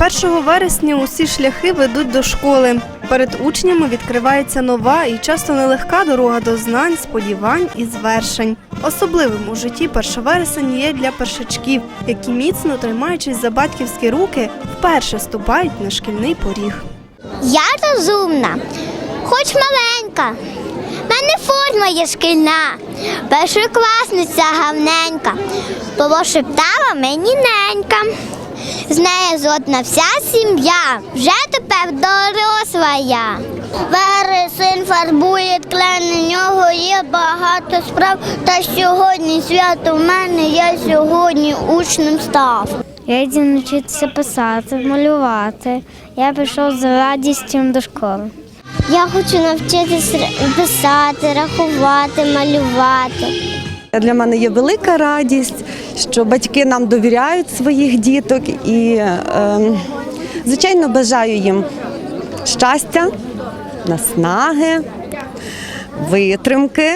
1 вересня усі шляхи ведуть до школи. Перед учнями відкривається нова і часто нелегка дорога до знань, сподівань і звершень. Особливим у житті 1 вересень є для першачків, які міцно тримаючись за батьківські руки, вперше ступають на шкільний поріг. Я розумна, хоч маленька. В мене форма є шкільна, першокласниця гавненька, пошептала мені ненька. З нею згодна вся сім'я, вже тепер доросла я. Вересень фарбує тлен, у нього є багато справ. Та сьогодні свято в мене, я сьогодні учнем став. Я йду навчитися писати, малювати. Я прийшов з радістю до школи. Я хочу навчитися писати, рахувати, малювати. Для мене є велика радість, що батьки нам довіряють своїх діток і, ем, звичайно, бажаю їм щастя, наснаги, витримки,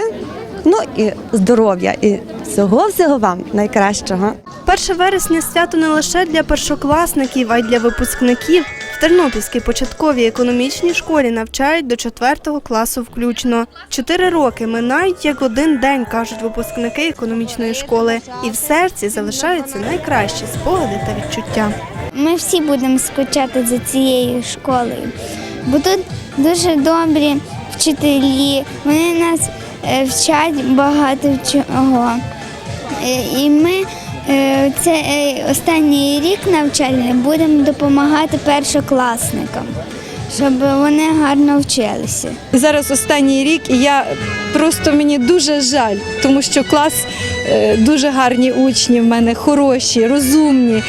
ну і здоров'я. І всього всього вам найкращого. 1 вересня свято не лише для першокласників, а й для випускників. В Тернопільській початковій економічній школі навчають до 4 класу включно. Чотири роки минають як один день, кажуть випускники економічної школи, і в серці залишаються найкращі спогади та відчуття. Ми всі будемо скучати за цією школою, бо тут дуже добрі вчителі, вони нас е, вчать багато чого. Е, І ми це е, останній рік навчальний будемо допомагати першокласникам, щоб вони гарно вчилися. Зараз останній рік, і я просто мені дуже жаль, тому що клас е, дуже гарні учні в мене, хороші, розумні.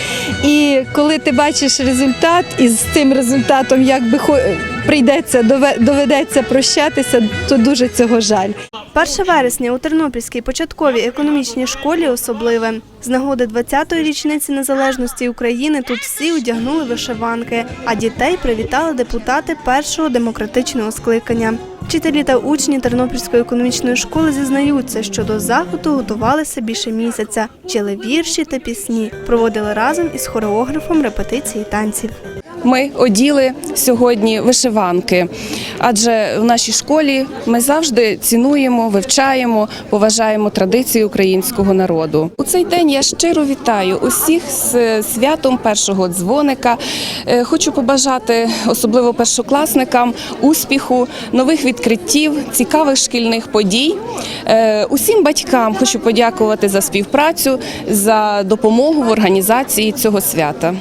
І коли ти бачиш результат, і з цим результатом якби прийдеться дове- доведеться прощатися, то дуже цього жаль. 1 вересня у Тернопільській початковій економічній школі особливе. З нагоди 20-ї річниці незалежності України тут всі одягнули вишиванки, а дітей привітали депутати першого демократичного скликання. Вчителі та учні Тернопільської економічної школи зізнаються, що до заходу готувалися більше місяця, вчили вірші та пісні, проводили разом із хореографом репетиції танців. Ми оділи сьогодні вишиванки, адже в нашій школі ми завжди цінуємо, вивчаємо, поважаємо традиції українського народу. У цей день я щиро вітаю усіх з святом першого дзвоника. Е, Хочу побажати особливо першокласникам успіху, нових відкриттів, цікавих шкільних подій. Е, Усім батькам хочу подякувати за співпрацю, за допомогу в організації цього свята.